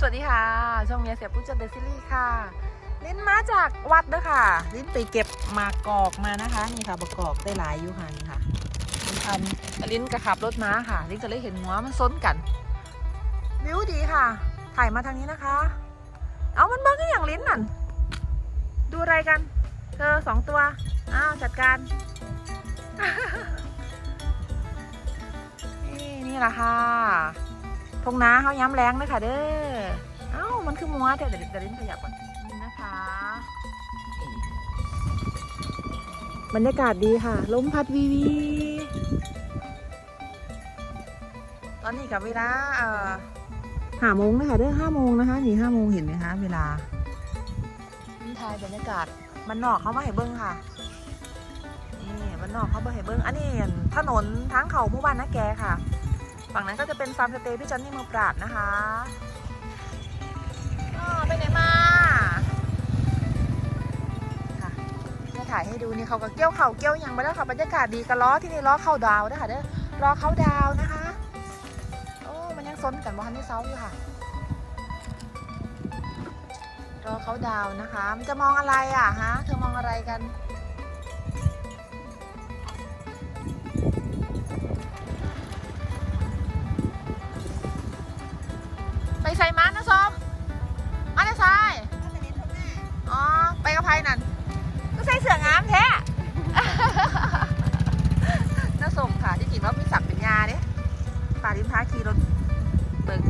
สวัสดีค่ะ ช่องเมียเสียผู้จัดเดซีรีส์ค่ะ ลิ้นมาจากวัดเด้อค่ะ ลิ้นไปเก็บมากอกมานะคะ นี่ค่ะบกอกได้หลายอยู่ค่ะนี่ค่ะเป็นพันลิ้นกระขับรถม้าค่ะ ลิ้นจะเลยเห็นหัวมันซ้นกัน วิวดีค่ะ ถ่ายมาทางนี้นะคะ เอามันเบิ้งอย่างลิ้นนั่น ดูอะไรกัน เธอสองตัว อ้าวจัดการ นี่นี่แหละค่ะ งนาเขาย้ำแรงเลยค่ะเด้อ เอ้า มันคือมัวแต่เดี๋ยวเดี๋ยวลิ้นขยับก่อนนี่นะคะ บรรยากาศดีค่ะ ลมพัดวีวี ตอนนี้กับเวลาเอ่อห้าโมงนะคะเด้อห้าโมงนะคะ นี่ห้าโมงเห็นไหมคะ เวลานี่ทายบรรยากาศ มันนอกเขามาให้เบิ้งค่ะ นี่มันนอกเขามาให้เบิ้งอันนี้ถนนทางเขาหมู่บ้านนะแกค่ะ ฝั่งนั้นก็จะเป็นฟาร์มสเตย์พี่จอนนี่เมืองปราดนะคะอ๋อไปไหนมาค่ะจะถ่ายให้ดูนี่เขาก็เกี้ยวเข่าเกี้ยวหยังไปแล้วค่ะบรรยากาศดีกระล้อที่นี่ล้อเข้าดาวนะคะเด้อรอเข้าดาวนะคะโอ้มันยังซนกันบอฮันที่เซาอยู่ค่ะรอเขาดาวนะคะ มันจะมองอะไรอะฮะ เธอมองอะไรกัน ใส่ม้านะส้มมาจะใส่อ๋อ ไปกับไพนั่น ก็ใส่เสื้องามแท้น่าสมค่ะ ที่จริงแล้วมีสักเป็นยาเด้ป่าริมพาขี่รถเบิก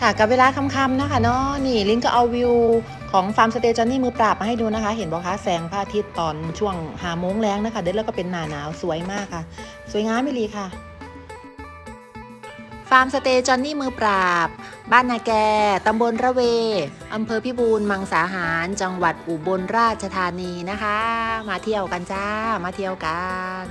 ค่ะกับเวลาค่ำๆนะคะเนาะนี่ลิงก็เอาวิวของฟาร์มสเตจอนนี่มือปราบมาให้ดูนะคะ เห็นบอกคะแสงพระอาทิตย์ตอนช่วงหาโมงแรงนะคะ เด็ดแล้วก็เป็นหนาหนาวสวยมากค่ะ สวยงามไม่ลีค่ะ ฟาร์มสเตจอนนี่มือปราบ บ้านนาแกตำบลระเวอำเภอพิบูลมังสาหาร จังหวัดอุบลราชธานีนะคะ มาเที่ยวกันจ้ามาเที่ยวกัน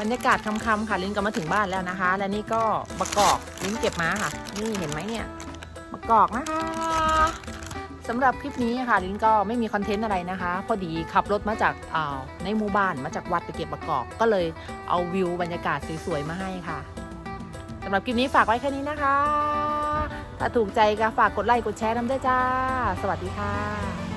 บรรยากาศคำๆค่ะ ลิ้นก็มาถึงบ้านแล้วนะคะ และนี่ก็มะกอกลิ้นเก็บมาค่ะ นี่เห็นไหมเนี่ยมะกอกนะคะสำหรับคลิปนี้ค่ะลิ้นก็ไม่มีคอนเทนต์อะไรนะคะ พอดีขับรถมาจากอ่าในหมู่บ้านมาจากวัดไปเก็บมะกอก ก็เลยเอาวิวบรรยากาศสวยๆมาให้ค่ะสำหรับคลิปนี้ฝากไว้แค่นี้นะคะ ถ้าถูกใจก็ฝากกดไลค์กดแชร์น้ำด้วยจ้า สวัสดีค่ะ